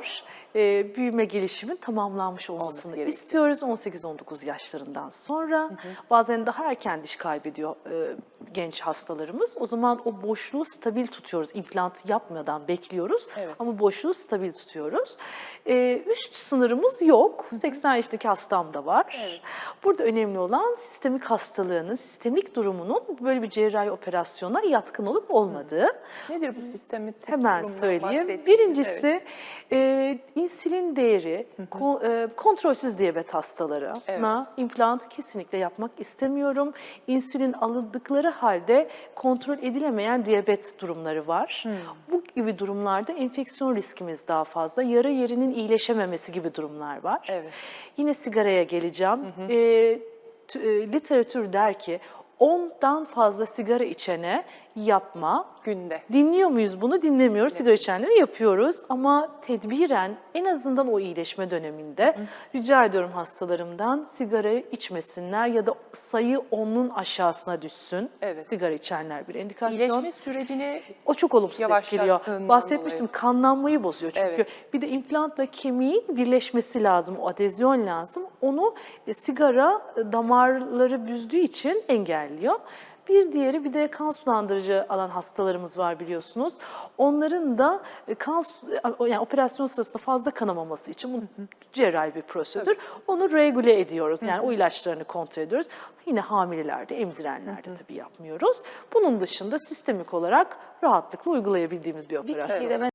var. E, büyüme gelişimin tamamlanmış olmasını Olması istiyoruz 18-19 yaşlarından sonra. Bazen daha erken diş kaybediyor e, genç hastalarımız. O zaman o boşluğu stabil tutuyoruz. İmplant yapmadan bekliyoruz Evet. ama boşluğu stabil tutuyoruz. E, üst sınırımız yok. 80 yaşındaki hastam da var. Burada önemli olan sistemik hastalığının, sistemik durumunun böyle bir cerrahi operasyona yatkın olup olmadığı. Nedir bu sistemin tip Hemen söyleyeyim. Birincisi Evet. e, insülin değeri, ko- e, kontrolsüz diyabet hastalarına Evet. implant kesinlikle yapmak istemiyorum. İnsülin alındıkları halde kontrol edilemeyen diyabet durumları var. Hmm. Bu gibi durumlarda enfeksiyon riskimiz daha fazla. Yara yerinin iyileşememesi gibi durumlar var. Evet. Yine sigaraya geleceğim. E, tü- e, literatür der ki 10'dan fazla sigara içene yapma. Günde. Dinliyor muyuz bunu? Dinlemiyoruz. Sigara içenleri yapıyoruz ama tedbiren en azından o iyileşme döneminde rica ediyorum hastalarımdan sigara içmesinler ya da sayı onun aşağısına düşsün. Evet. Sigara içenler bir endikasyon. İyileşme sürecini O çok olumsuz etkiliyor. Bahsetmiştim dolayı. kanlanmayı bozuyor çünkü. Evet. Bir de implantla kemiğin birleşmesi lazım, o adezyon lazım. Onu e, sigara e, damarları büzdüğü için engelliyor. Bir diğeri bir de kan sulandırıcı alan hastalarımız var biliyorsunuz. Onların da e, kan e, yani operasyon sırasında fazla kanamaması için bu cerrahi bir prosedür. Onu regüle ediyoruz. Yani o ilaçlarını kontrol ediyoruz. Yine hamilelerde, emzirenlerde tabii yapmıyoruz. Bunun dışında sistemik olarak rahatlıkla uygulayabildiğimiz bir operasyon. Çiğdem'e